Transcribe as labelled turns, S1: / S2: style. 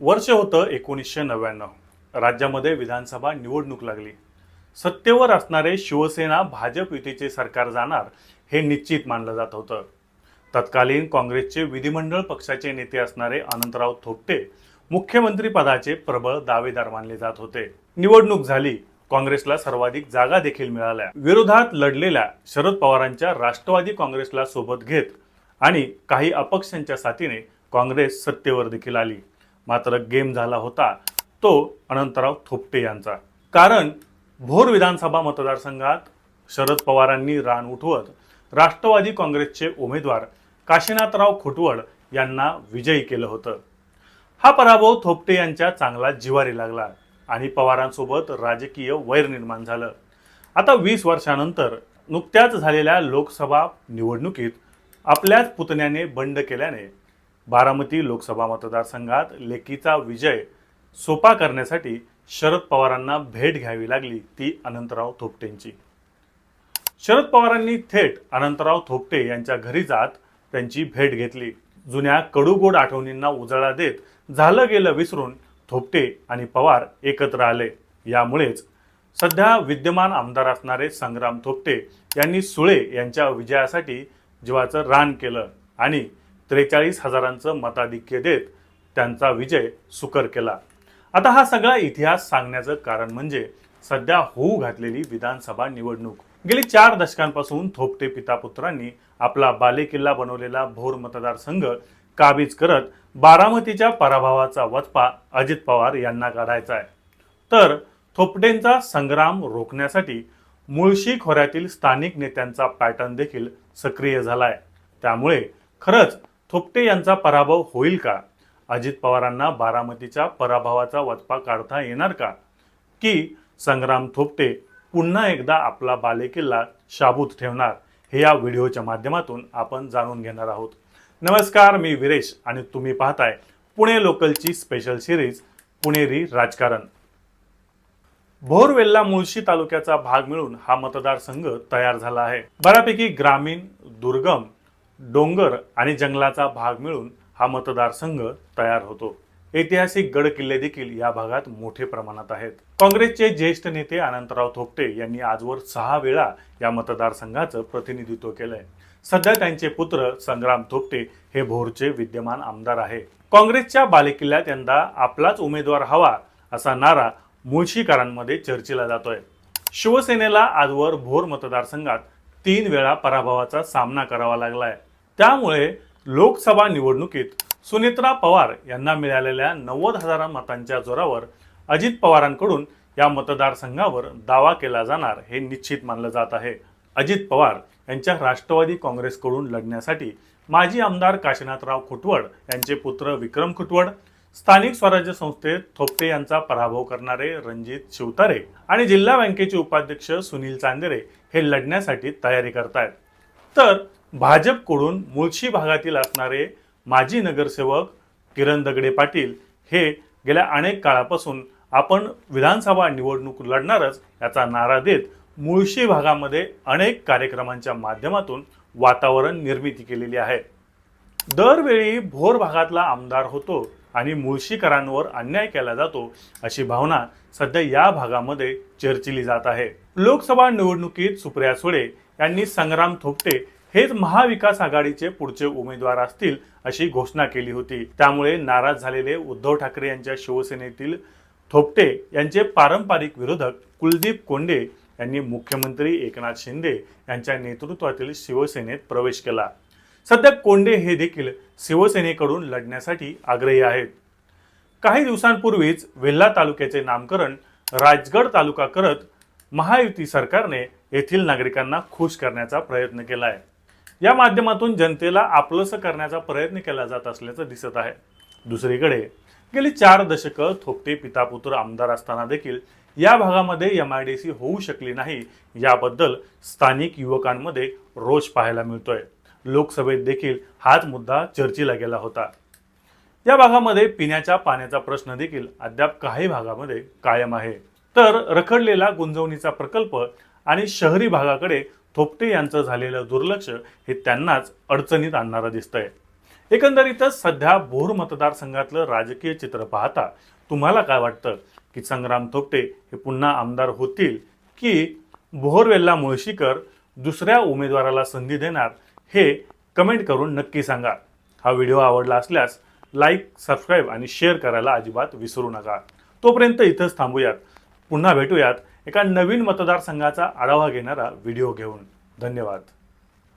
S1: वर्ष होतं एकोणीसशे नव्याण्णव. राज्यामध्ये विधानसभा निवडणूक लागली. सत्तेवर असणारे शिवसेना भाजप युतीचे सरकार जाणार हे निश्चित मानलं जात होतं. तत्कालीन काँग्रेसचे विधिमंडळ पक्षाचे नेते असणारे अनंतराव थोपटे मुख्यमंत्री पदाचे प्रबळ दावेदार मानले जात होते. निवडणूक झाली. काँग्रेसला सर्वाधिक जागा देखील मिळाल्या. विरोधात लढलेल्या शरद पवारांच्या राष्ट्रवादी काँग्रेसला सोबत घेत आणि काही अपक्षांच्या साथीने काँग्रेस सत्तेवर देखील आली. मात्र गेम झाला होता तो अनंतराव थोपटे यांचा. कारण भोर विधानसभा मतदारसंघात शरद पवारांनी रान उठवत राष्ट्रवादी काँग्रेसचे उमेदवार काशीनाथराव खुटवड यांना विजयी केलं होतं. हा पराभव थोपटे यांच्या चांगला जिवारी लागला आणि पवारांसोबत राजकीय वैर निर्माण झालं. आता वीस वर्षानंतर नुकत्याच झालेल्या लोकसभा निवडणुकीत आपल्याच पुतण्याने बंड केल्याने बारामती लोकसभा मतदारसंघात लेकीचा विजय सोपा करण्यासाठी शरद पवारांना भेट घ्यावी लागली ती अनंतराव थोपटेंची. शरद पवारांनी थेट अनंतराव थोपटे यांच्या घरी जात त्यांची भेट घेतली. जुन्या कडूगोड आठवणींना उजाळा देत झालं गेलं विसरून थोपटे आणि पवार एकत्र आले. यामुळेच सध्या विद्यमान आमदार असणारे संग्राम थोपटे यांनी सुळे यांच्या विजयासाठी जीवाचं रान केलं आणि त्रेचाळीस हजारांचं मताधिक्य देत त्यांचा विजय सुकर केला. आता हा सगळा इतिहास सांगण्याचं कारण म्हणजे सध्या होऊ घातलेली विधानसभा निवडणूक. गेली चार दशकांपासून थोपटे पितापुत्रांनी आपला बालेकिल्ला बनवलेला भोर मतदारसंघ काबीज करत बारामतीच्या पराभवाचा वचपा अजित पवार यांना काढायचा आहे. तर थोपटेंचा संग्राम रोखण्यासाठी मुळशी खोऱ्यातील स्थानिक नेत्यांचा पॅटर्न देखील सक्रिय झाला आहे त्यामुळे खरंच थोपटे यांचा पराभव होईल का? अजित पवारांना बारामतीच्या पराभवाचा वचपा काढता येणार का? की संग्राम थोपटे पुन्हा एकदा आपला बालेकिल्ला शाबूत ठेवणार? हे या व्हिडिओच्या माध्यमातून आपण जाणून घेणार आहोत. नमस्कार मी विरेश आणि तुम्ही पाहताय पुणे लोकलची स्पेशल सिरीज पुणेरी राजकारण. भोरवेल्ला मुळशी तालुक्याचा भाग मिळून हा मतदारसंघ तयार झाला आहे. बऱ्यापैकी ग्रामीण दुर्गम डोंगर आणि जंगलाचा भाग मिळून हा मतदारसंघ तयार होतो. ऐतिहासिक गड किल्ले देखील या भागात मोठे प्रमाणात आहेत. काँग्रेसचे ज्येष्ठ नेते अनंतराव थोपटे यांनी आजवर सहा वेळा या मतदारसंघाचं प्रतिनिधित्व केलंय. सध्या त्यांचे पुत्र संग्राम थोपटे हे भोरचे विद्यमान आमदार आहे. काँग्रेसच्या बालेकिल्ल्यात यंदा आपलाच उमेदवार हवा असा नारा मुळशीकरांमध्ये चर्चेला जातोय. शिवसेनेला आजवर भोर मतदारसंघात तीन वेळा पराभवाचा सामना करावा लागलाय. त्यामुळे लोकसभा निवडणुकीत सुनेत्रा पवार यांना मिळालेल्या नव्वद हजार मतांच्या जोरावर अजित पवारांकडून या मतदारसंघावर दावा केला जाणार हे निश्चित मानलं जात आहे. अजित पवार यांच्या राष्ट्रवादी काँग्रेसकडून लढण्यासाठी माजी आमदार काशीनाथराव खुटवड यांचे पुत्र विक्रम खुटवड स्थानिक स्वराज्य संस्थेत थोपटे यांचा पराभव करणारे रणजित शिवतारे आणि जिल्हा बँकेचे उपाध्यक्ष सुनील चांदेरे हे लढण्यासाठी तयारी करतायत. तर भाजपकडून मुळशी भागातील असणारे माजी नगरसेवक किरण दगडे पाटील हे गेल्या अनेक काळापासून आपण विधानसभा निवडणूक लढणारच याचा नारा देत मुळशी भागामध्ये अनेक कार्यक्रमांच्या माध्यमातून वातावरण निर्मिती केलेली आहे. दरवेळी भोर भागातला आमदार होतो आणि मुळशीकरांवर अन्याय केला जातो अशी भावना सध्या या भागामध्ये चर्चिली जात आहे. लोकसभा निवडणुकीत सुप्रिया सुळे यांनी संग्राम थोपटे हेच महाविकास आघाडीचे पुढचे उमेदवार असतील अशी घोषणा केली होती. त्यामुळे नाराज झालेले उद्धव ठाकरे यांच्या शिवसेनेतील थोपटे यांचे पारंपरिक विरोधक कुलदीप कोंडे यांनी मुख्यमंत्री एकनाथ शिंदे यांच्या नेतृत्वातील शिवसेनेत प्रवेश केला. सध्या कोंडे हे देखील शिवसेनेकडून लढण्यासाठी आग्रही आहेत. काही दिवसांपूर्वीच वेल्हा तालुक्याचे नामकरण राजगड तालुका करत महायुती सरकारने येथील नागरिकांना खुश करण्याचा प्रयत्न केला आहे या माध्यमातून जनतेला आपलंसं करण्याचा प्रयत्न केला जात असल्याचं दिसत आहे. दुसरीकडे गेली चार दशकं थोपटे पितापुत्र आमदार असताना देखील या भागामध्ये एम आय डी सी होऊ शकली नाही याबद्दल स्थानिक युवकांमध्ये रोष पाहायला मिळतोय. लोकसभेत देखील हाच मुद्दा चर्चेला गेला होता. या भागामध्ये पिण्याच्या पाण्याचा प्रश्न देखील अद्याप काही भागामध्ये कायम आहे. तर रखडलेला गुंजवणीचा प्रकल्प आणि शहरी भागाकडे थोपटे यांचं झालेलं दुर्लक्ष हे त्यांनाच अडचणीत आणणारं दिसतंय. एकंदरीतच सध्या भोर मतदारसंघातलं राजकीय चित्र पाहता तुम्हाला काय वाटतं? की संग्राम थोपटे हे पुन्हा आमदार होतील की भोरवेल्ला मुळशीकर दुसऱ्या उमेदवाराला संधी देणार हे कमेंट करून नक्की सांगा. हा व्हिडिओ आवडला असल्यास लाईक सबस्क्राईब आणि शेअर करायला अजिबात विसरू नका. तोपर्यंत इथंच थांबूयात. पुन्हा भेटूयात एका नवीन मतदारसंघाचा आढावा घेणारा व्हिडिओ घेऊन. धन्यवाद.